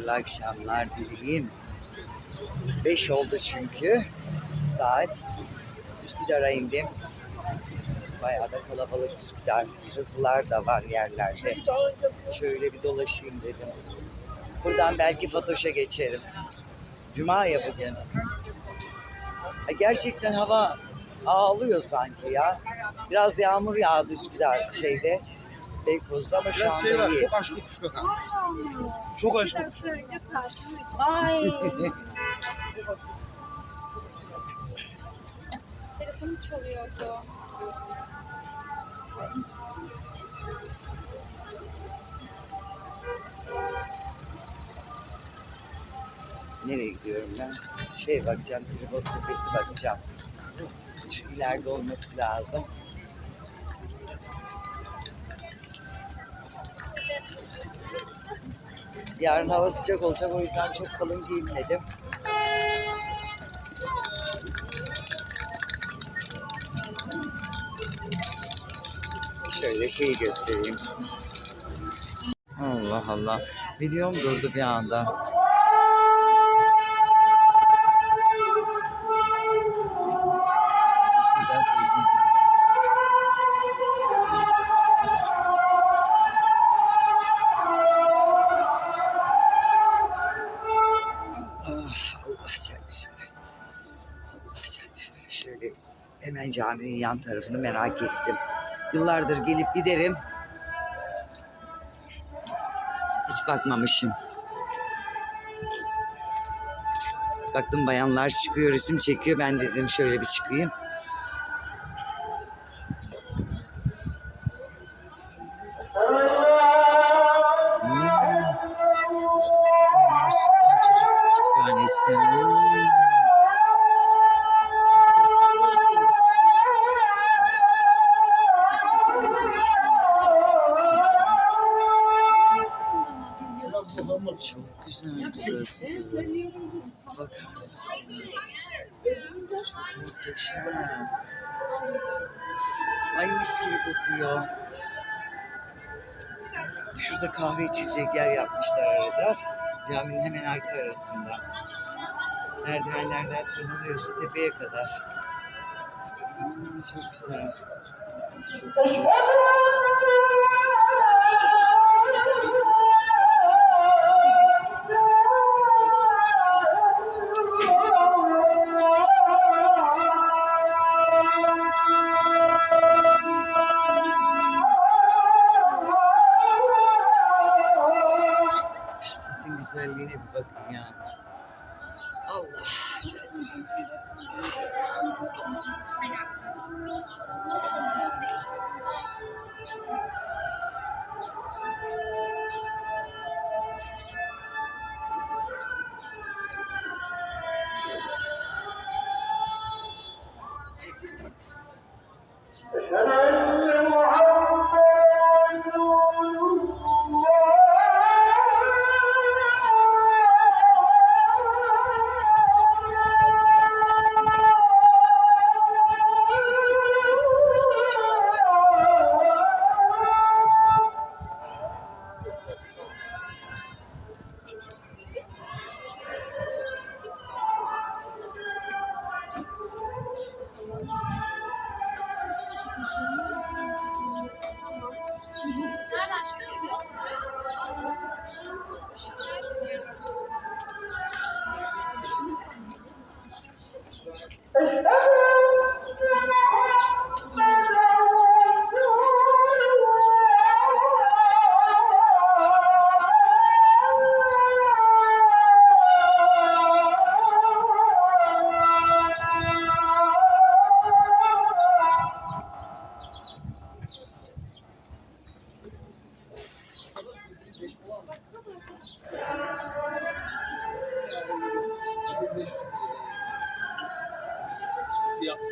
hayırlı akşamlar dileyim. Beş oldu çünkü. Saat. Üsküdar'a indim. Bayağı da kalabalık Üsküdar. Kızılar da var yerlerde. Şöyle bir dolaşayım dedim. Buradan belki Fatoş'a geçerim. Cuma ya bugün. Gerçekten hava ağlıyor sanki ya. Biraz yağmur yağdı Üsküdar şeyde. Beykoz'da ama şu Biraz anda şey var, iyi. çok aşk kokuşu kakan. Çok aşk kokuşu. Ay. Telefonum çalıyordu. Nereye gidiyorum ben? Şey bakacağım, tribot tepesi bakacağım. Şu ileride olması lazım. Yarın hava sıcak olacak o yüzden çok kalın giyinmedim. Şöyle şeyi göstereyim. Allah Allah. Videom durdu bir anda. Caminin yan tarafını merak ettim. Yıllardır gelip giderim. Hiç bakmamışım. Baktım bayanlar çıkıyor, resim çekiyor. Ben dedim şöyle bir çıkayım. Merdivenlerden tırmanıyorsun tepeye kadar. Hmm, çok güzel. Çok güzel.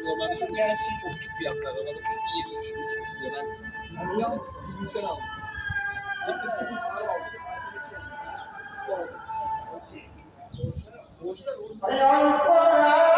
Normalde çok ucuz. Çok küçük fiyatlar. Normalde küçük bir 700 800 lira. Ben ya büyükten aldım. Hep de sıfır para aldım. Bu da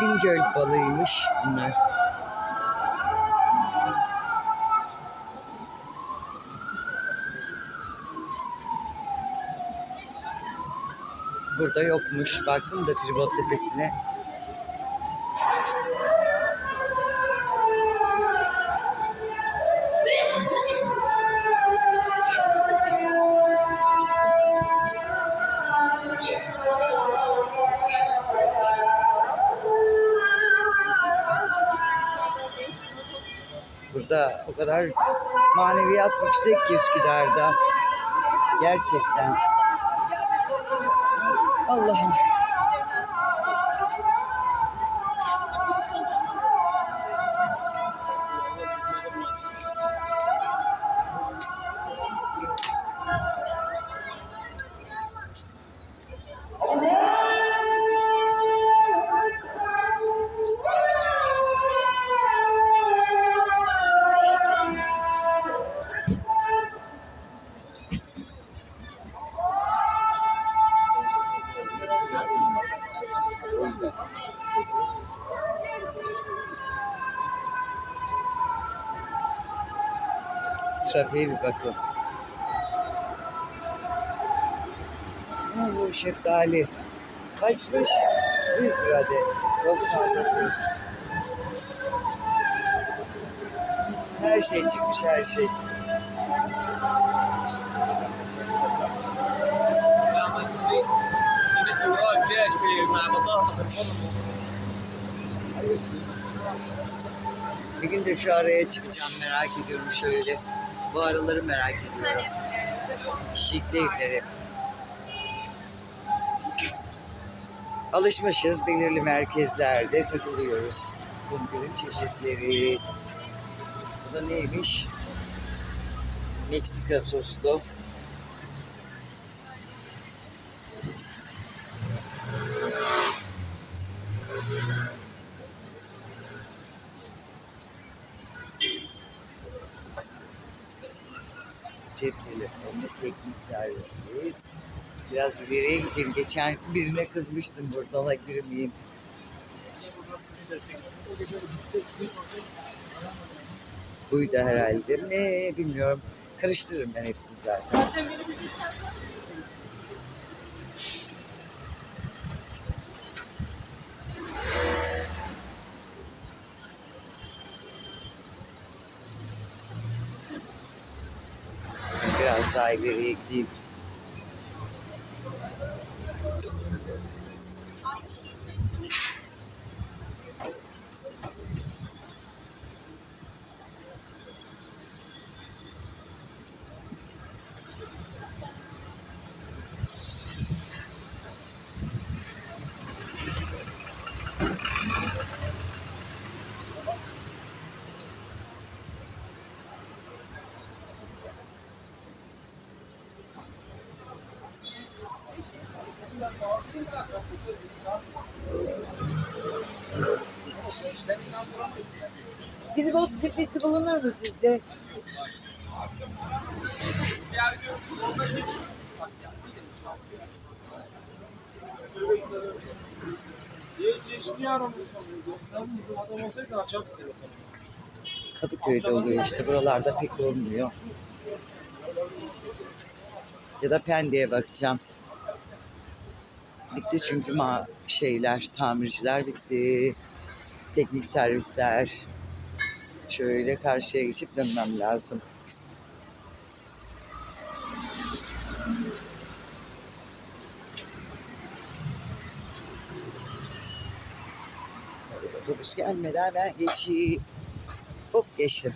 Bingöl balığıymış bunlar. Burada yokmuş. Baktım da Tribot Tepesi'ne. O kadar maneviyat yüksek ki Üsküdar'da. Gerçekten. Allah'ım. Trafiğe bir bakın. Bu şeftali? Kaçmış? 100 lira de. 99. Her şey çıkmış her şey. De şu araya çıkacağım merak ediyorum şöyle. Bu araları merak ediyorum. Çiçekli evleri. Alışmışız belirli merkezlerde takılıyoruz. Kumpir'in çeşitleri. Bu da neymiş? Meksika soslu. İleriye gideyim. Geçen birine kızmıştım burada girmeyeyim. Buydu herhalde mi bilmiyorum. Karıştırırım ben hepsini zaten. Biraz daha ileriye gideyim. Adam olsaydı açardı telefonu. Kadıköy'de oluyor işte. Buralarda pek olmuyor. Ya da Pendik'e bakacağım. Bitti çünkü ma şeyler, tamirciler bitti. Teknik servisler. Şöyle karşıya geçip dönmem lazım. Otobüs gelmeden ben geçeyim. Hop geçtim.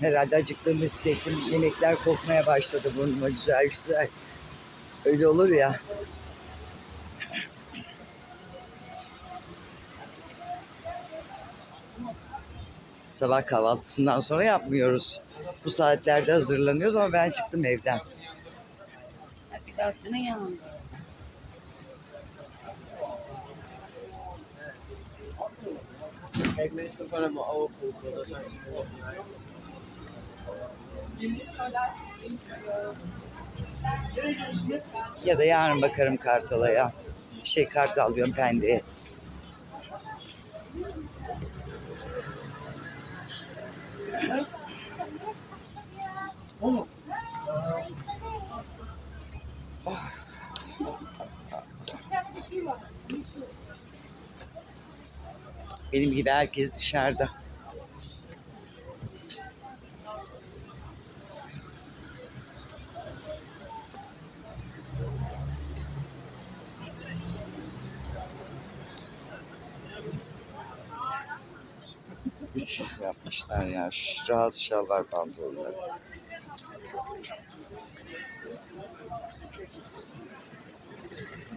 Herhalde acıktığımı hissettim. Yemekler kokmaya başladı burnuma güzel güzel. Öyle olur ya. Sabah kahvaltısından sonra yapmıyoruz. Bu saatlerde hazırlanıyoruz ama ben çıktım evden. Dörtünün yanında. Ya da yarın bakarım Kartal'a ya. Şey Kartal diyorum Pendik'e. Benim gibi herkes dışarıda. Üç yapmışlar ya. Rahat şalvar pantolonları.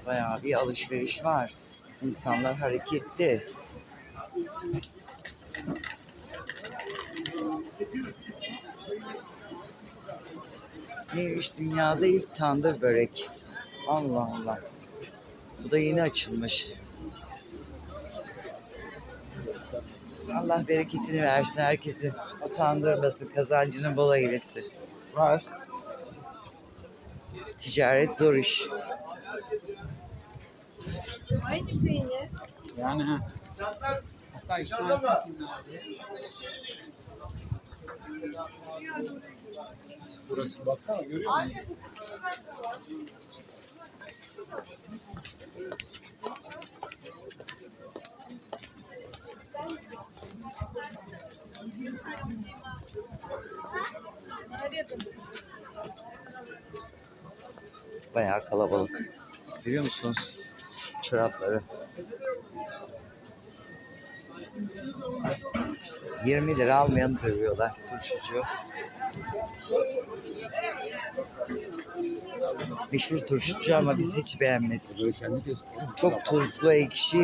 Bayağı bir alışveriş var. İnsanlar hareketli. Neymiş dünyada ilk tandır börek. Allah Allah. Bu da yeni açılmış. Allah bereketini versin herkesin. Utandırmasın, kazancının bol eylesin. Var. Ticaret zor iş. Aynı peynir. Yani ha. Hatta iki tane Burası baksana görüyor musun? Bayağı kalabalık. Görüyor musunuz? Çorapları. 20 lira almayanı dövüyorlar turşucu. Meşhur turşucu ama biz hiç beğenmedik. Çok tuzlu, ekşi.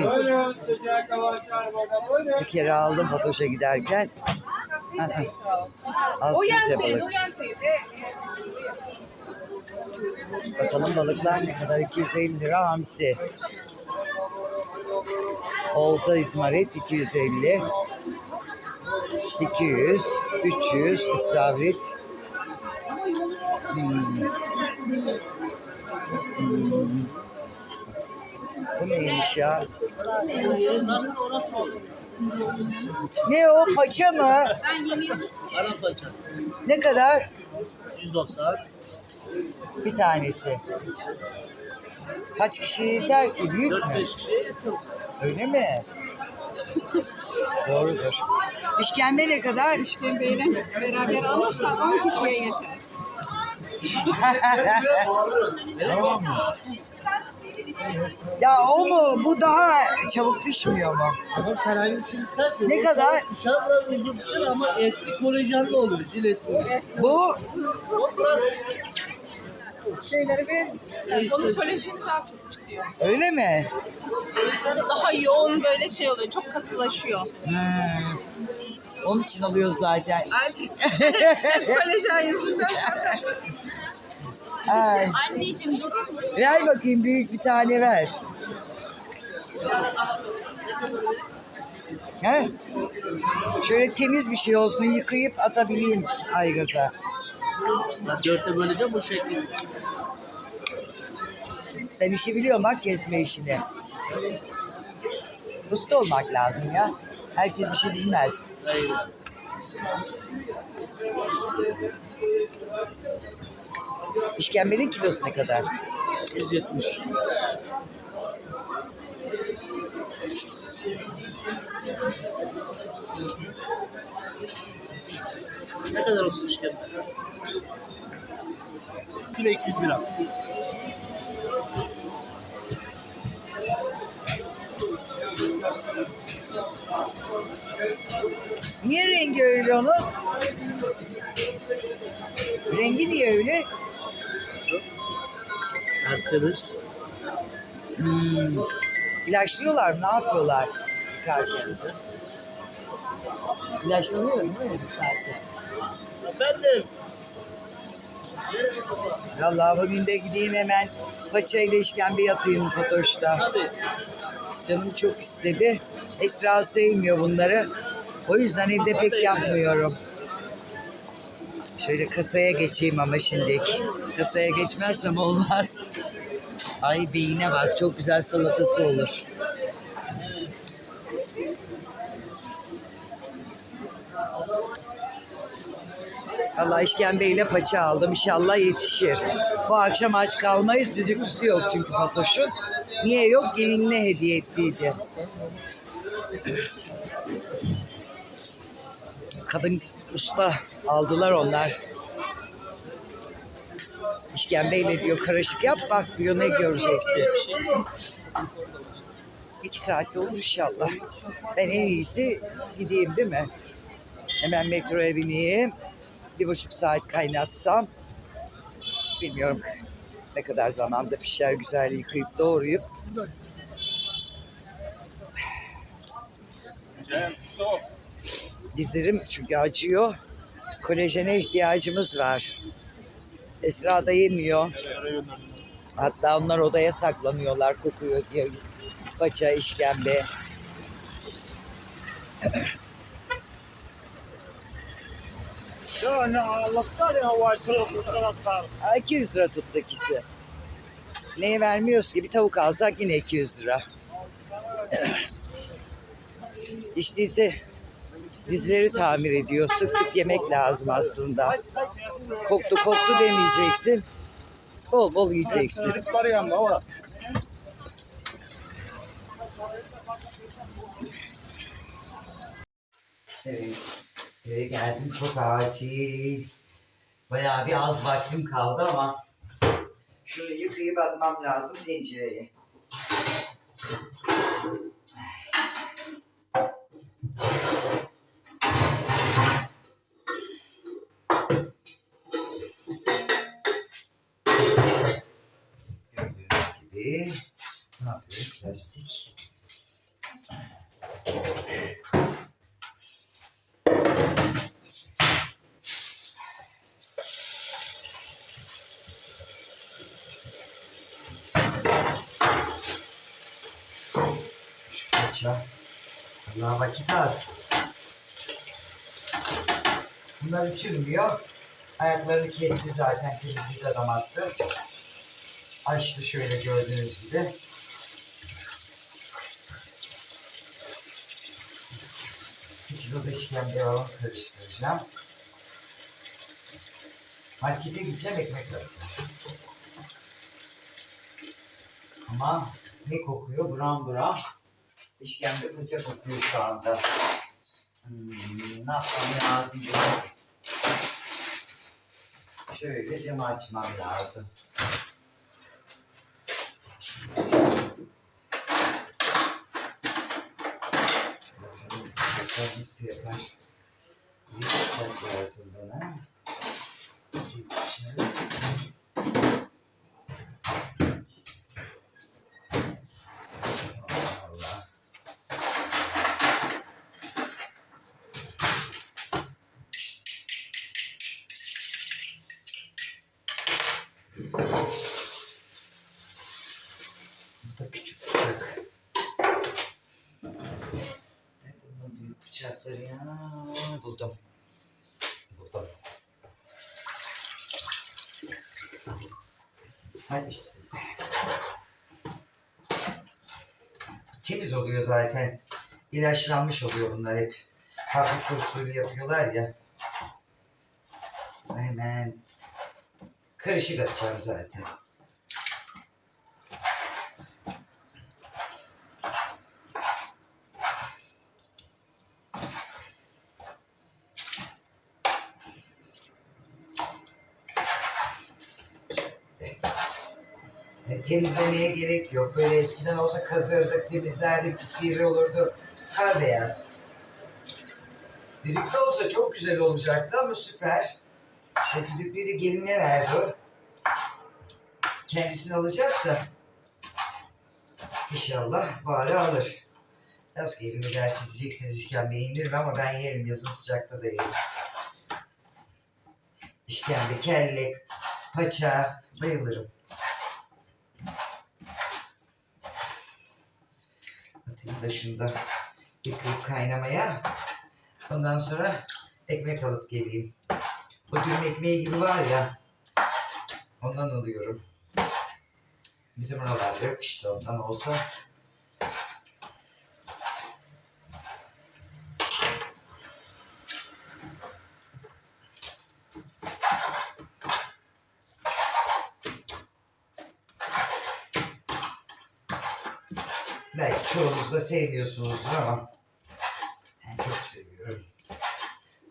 Bir kere aldım Fatoş'a giderken. Az size balıkçısı. Bakalım balıklar ne kadar? 250 lira hamsi. Olta izmarit 250. 200, 300 istavrit. Hmm. Hmm. Bu neymiş ya? Ne o paça mı? Ben yemiyorum. Ne kadar? 190. Bir tanesi. Kaç kişi yeter ki? Büyük mü? Öyle mi? Doğrudur. İşkembe ne kadar? İşkembeyle beraber alırsan 10 kişiye yeter. ya o mu? Bu daha çabuk pişmiyor mu? Tamam sen hangisini istersen. Ne kadar? Kuşağı biraz uzun pişer ama etli kolajenli oluyor. Jiletli. Bu O biraz Şeyleri ver. Onun kolajeni daha çok çıkıyor. öyle mi? Daha yoğun böyle şey oluyor. Çok katılaşıyor. Hmm. Onun için alıyoruz zaten. Artık kolajen yüzünden zaten. Ay, Anneciğim durur musun? ver bakayım büyük bir tane ver. He? Şöyle temiz bir şey olsun yıkayıp atabileyim aygaza. Dörtte böleceğim bu şekilde. Sen işi biliyorsun bak kesme işini. Usta olmak lazım ya. Herkes işi bilmez. Hayır. İşkembenin kilosu ne kadar? 170. Ne kadar olsun işkembe? Kilo 200 gram. Niye rengi öyle onun? Rengi niye öyle? Tertemiz. Hmm. İlaçlıyorlar mı? Ne yapıyorlar? Karşı. İlaçlanıyor değil mi? Karşı. Efendim. Vallahi bugün de gideyim hemen paçayla işkembe yatayım Fatoş'ta. Tabii. Canım çok istedi. Esra sevmiyor bunları. O yüzden evde pek yapmıyorum. Şöyle kasaya geçeyim ama şimdilik. Kasaya geçmezsem olmaz. Ay beyine bak çok güzel salatası olur. Allah işkembeyle paça aldım. İnşallah yetişir. Bu akşam aç kalmayız. Düdüklüsü yok çünkü Fatoş'un. Niye yok? Gelinine hediye ettiydi. Kadın usta aldılar onlar. İşkembeyle diyor karışık yap bak diyor ne göreceksin. İki saatte olur inşallah. Ben en iyisi gideyim değil mi? Hemen metroya bineyim. Bir buçuk saat kaynatsam. Bilmiyorum ne kadar zamanda pişer güzel yıkayıp doğrayıp. Dizlerim çünkü acıyor. Kolajene ihtiyacımız var. Esra da yemiyor. Hatta onlar odaya saklanıyorlar kokuyor diye. Paça, işkembe. Ya ne Allah'tan ya var taraftar. Ha, 200 lira tuttu ikisi. Neyi vermiyoruz ki? Bir tavuk alsak yine 200 lira. İşte değilse dizleri tamir ediyor. Sık sık yemek lazım aslında. Koktu koktu demeyeceksin. Bol bol yiyeceksin. Evet. Eve geldim çok acil. Bayağı bir az vaktim kaldı ama şunu yıkayıp atmam lazım tencereye. Gördüğünüz gibi ne yapıyorum? Plastik. Paça. Allah vakit az. Bunlar ütülmüyor. Ayaklarını kesti zaten temizliği adam attı. Açtı şöyle gördüğünüz gibi. Kilo var onu karıştıracağım. Markete gideceğim ekmek alacağım. Ama ne kokuyor? Buram buram. İşkembe paça kokuyor şu anda. Hmm, ne yapmam lazım? Şöyle camı açmam lazım. Nasıl yapar? Bir bıçak lazım bana. Bir bıçak. Allah. Bu da küçük bıçak. Nerede bunun büyük bıçakları ya? Buldum. Buldum. Temiz oluyor zaten. İlaçlanmış oluyor bunlar hep. Hafif usulü yapıyorlar ya. Hemen karışık atacağım zaten. Temizlemeye gerek yok. Böyle eskiden olsa kazırdık, temizlerdik, bir sivri olurdu. Kar beyaz. Düdüklü olsa çok güzel olacaktı ama süper. İşte düdüklüyü de geline verdi. Kendisini alacak da. İnşallah bari alır. Yaz gelimi gerçi diyeceksiniz işkembeyi indiririm ama ben yerim yazın sıcakta da yerim. İşkembe, kelle, paça bayılırım. Da şunu da yıkayıp kaynamaya. Ondan sonra ekmek alıp geleyim. O dürüm ekmeği gibi var ya. Ondan alıyorum. Bizim oralarda yok işte ondan olsa. Çoğunuz da sevmiyorsunuzdur ama ben çok seviyorum.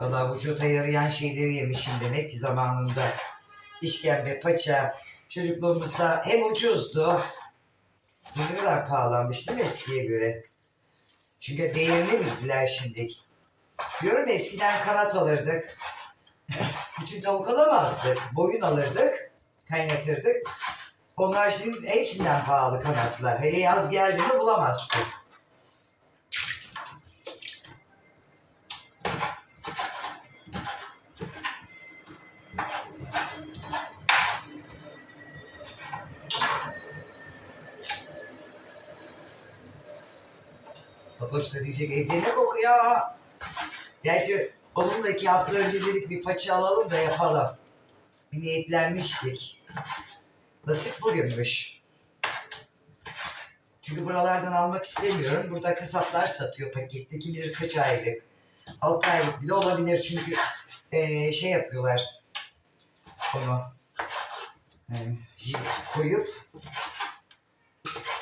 Valla vücuda yarayan şeyleri yemişim demek ki zamanında. İşkembe, paça, çocukluğumuzda hem ucuzdu. Ne kadar pahalanmış değil mi eskiye göre? Çünkü değerini bildiler şimdi. Diyorum eskiden kanat alırdık. Bütün tavuk alamazdık. Boyun alırdık. Kaynatırdık. Onlar şimdi hepsinden pahalı kanatlar. Hele yaz geldi mi bulamazsın. Da diyecek evde ne kokuyor? Gerçi onunla iki hafta önce dedik bir paça alalım da yapalım. Bir niyetlenmiştik. Nasip bugünmüş. Çünkü buralardan almak istemiyorum. Burada kasaplar satıyor pakette. Kim bilir kaç aylık. 6 aylık bile olabilir çünkü eee, şey yapıyorlar. Onu eee, koyup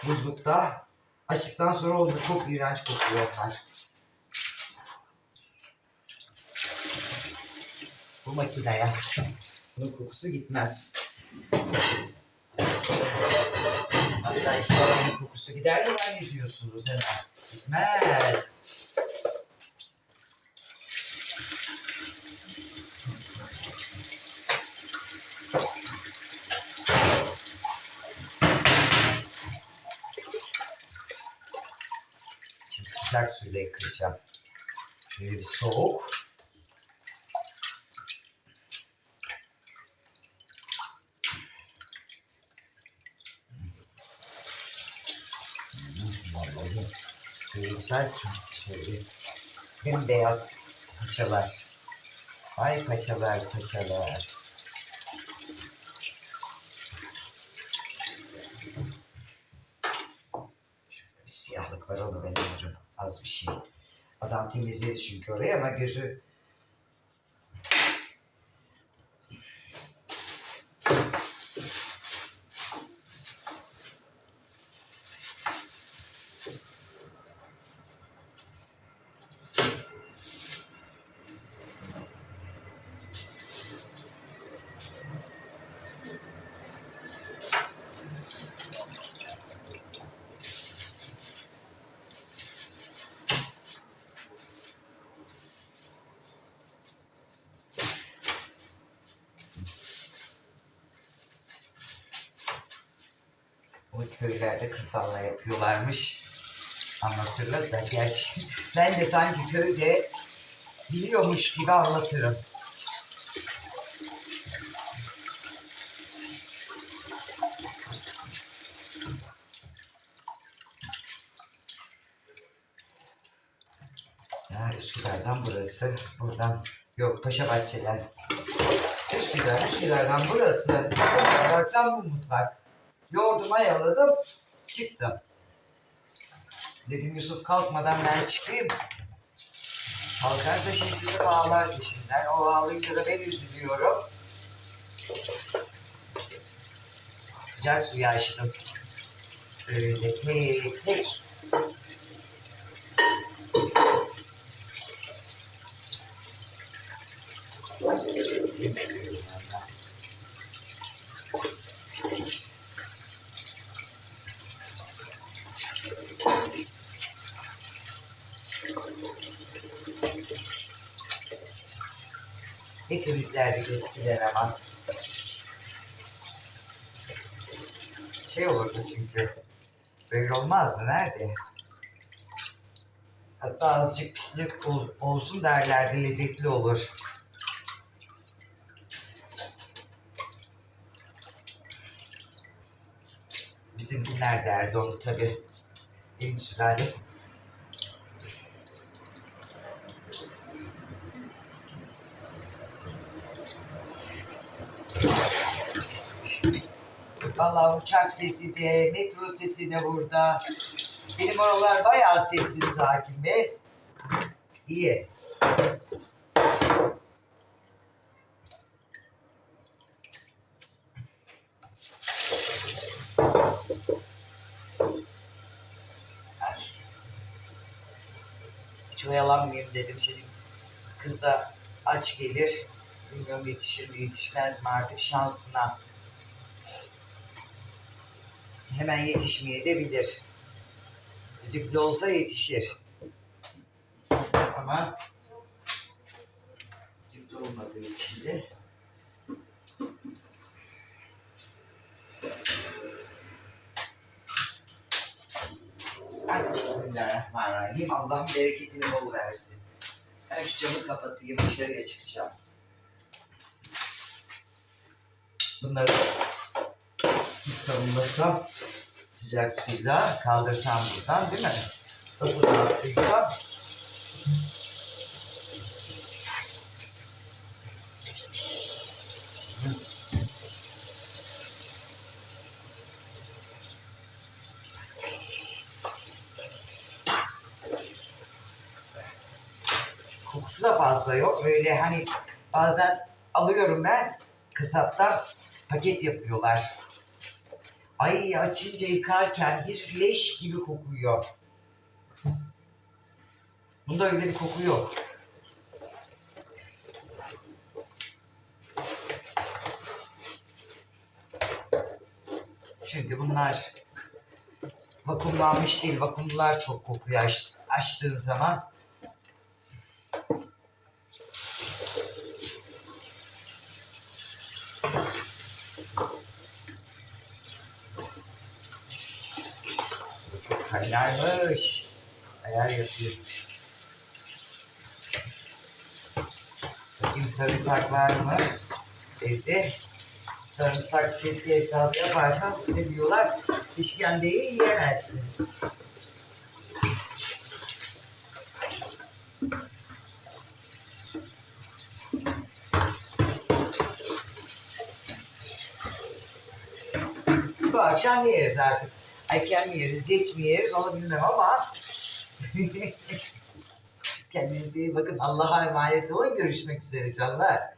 buzlukta açtıktan sonra o da çok iğrenç kokuyor onlar. Bu makineye. Bunun kokusu gitmez. Arkadaşlar kokusu gider mi zannediyorsunuz hemen? Gitmez. Şimdi sıcak suyla yıkayacağım. Şöyle bir soğuk. Vallahi şöyle güzel şöyle bembeyaz paçalar. Ay paçalar paçalar. Şöyle bir siyahlık var onu ben alırım. Az bir şey. Adam temizledi çünkü orayı ama gözü O köylerde kısalla yapıyorlarmış. Anlatırlar da gerçi ben de sanki köyde biliyormuş gibi anlatırım. Üsküdar'dan burası. Buradan yok Paşa Bahçe'den. Üsküdar, Üsküdar'dan burası. Bizim bu mutfak. Yoğurdu mayaladım, çıktım. Dedim Yusuf kalkmadan ben çıkayım. Kalkarsa şimdi bizi bağlar peşinden. O ağlayınca da ben üzülüyorum. Sıcak suyu açtım. Böyle tek tek. Temizliyorum valla. Temizlerdik eskiden ama. Şey olurdu çünkü. Böyle olmazdı. Nerede? Hatta azıcık pislik ol- olsun derlerdi. Lezzetli olur. Bizimkiler derdi onu tabii. Benim sülale Vallahi uçak sesi de, metro sesi de burada. Benim oralar bayağı sessiz sakin be. İyi. Hiç oyalanmayayım dedim. Şimdi kız da aç gelir. Bilmiyorum yetişir mi yetişmez mi artık şansına. Hemen yetişmeye de bilir. Düdüklü olsa yetişir. Ama düdüklü olmadığı için de Hadi bismillahirrahmanirrahim. Allah'ın bereketini bol versin. Ben şu camı kapatayım dışarıya çıkacağım. Bunları savunmasam sıcak suyla kaldırsam buradan değil mi? Nasıl attıysam kokusu da fazla yok. Öyle hani bazen alıyorum ben kasaptan paket yapıyorlar. Ay açınca yıkarken bir leş gibi kokuyor. Bunda öyle bir koku yok. Çünkü bunlar vakumlanmış değil. Vakumlular çok kokuyor aç, açtığın zaman. Kaynarmış. Ayar yapıyor. Bakayım sarımsak var mı? Evde sarımsak sirke hesabı yaparsan ne diyorlar? İşkendeyi yiyemezsin. Bu akşam yeriz artık. Erken mi yeriz, geç mi yeriz onu bilmem ama kendinize iyi bakın. Allah'a emanet olun. Görüşmek üzere canlar.